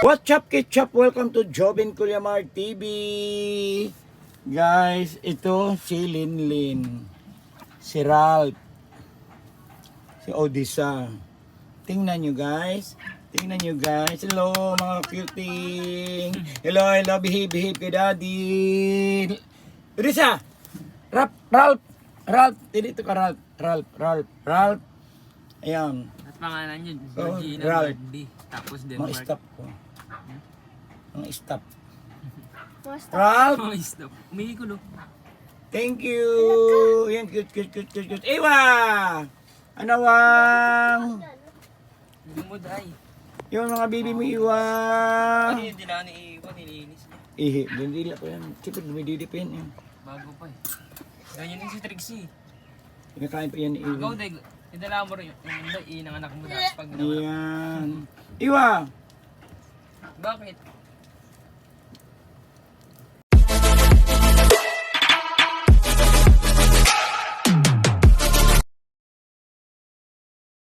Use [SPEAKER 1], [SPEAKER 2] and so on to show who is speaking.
[SPEAKER 1] What's up, Ketchup? Welcome to Jobin Kulyamar TV. Guys, ito si Linlin. Si Ralph. Si Odisa. Tingnan nyo guys. Tingnan nyo guys. Hello mga cutie. Hello, hello. Behave, behave kay daddy. Odisa! Ralph, Ralph. Ralph. Dito ka Ralph. Ralph, Ralph, Ralph. Ayan.
[SPEAKER 2] At pangalan
[SPEAKER 1] Oh,
[SPEAKER 2] Georgina
[SPEAKER 1] Ralph.
[SPEAKER 2] Rugby. Tapos Denmark.
[SPEAKER 1] stop ko. Mga stop. Ralph!
[SPEAKER 2] Oh, stop. Umihi ko, no?
[SPEAKER 1] Thank you! Yan, cute, cute, cute, cute, cute. Ewa! Ano wang?
[SPEAKER 2] Hindi mo dahil.
[SPEAKER 1] Yung mga baby mo iwa.
[SPEAKER 2] Ano yung dinaan ni Iwan, nilinis niya.
[SPEAKER 1] Ihi, dindila pa yan. Siyempre, dumididi pa yan. eh.
[SPEAKER 2] Bago pa eh. Ganyan din si Trixie.
[SPEAKER 1] Kinakain pa yan ni
[SPEAKER 2] Ikaw,
[SPEAKER 1] Iwa.
[SPEAKER 2] Deg, idala mo rin yung inang anak mo dati pag nawala.
[SPEAKER 1] Ayan. Iwa!
[SPEAKER 2] Bakit?